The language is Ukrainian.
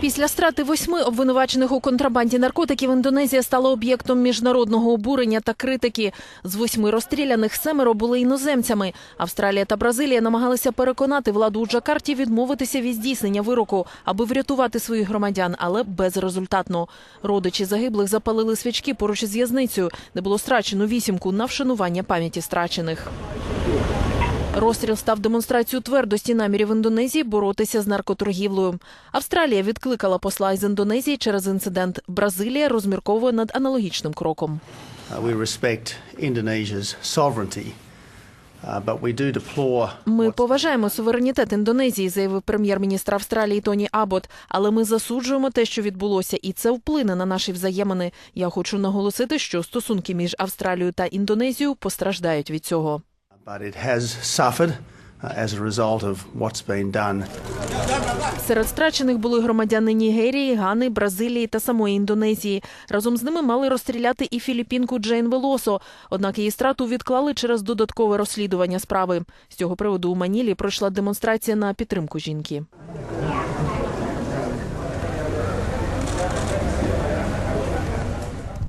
Після страти восьми обвинувачених у контрабанді наркотиків Індонезія стала об'єктом міжнародного обурення та критики. З восьми розстріляних семеро були іноземцями. Австралія та Бразилія намагалися переконати владу у Джакарті відмовитися від здійснення вироку, аби врятувати своїх громадян, але безрезультатно. Родичі загиблих запалили свічки поруч із в'язницею, де було страчено вісімку на вшанування пам'яті страчених. Розстріл став демонстрацією твердості намірів Індонезії боротися з наркоторгівлею. Австралія відкликала посла із Індонезії через інцидент. Бразилія розмірковує над аналогічним кроком. Uh, uh, Ми поважаємо суверенітет Індонезії, заявив прем'єр-міністр Австралії Тоні Абот. Але ми засуджуємо те, що відбулося, і це вплине на наші взаємини. Я хочу наголосити, що стосунки між Австралією та Індонезією постраждають від цього. Uh. Серед страчених були громадяни Нігерії, Гани, Бразилії та самої Індонезії. Разом з ними мали розстріляти і філіппінку Джейн Велосо. Однак її страту відклали через додаткове розслідування справи. З цього приводу у Манілі пройшла демонстрація на підтримку жінки.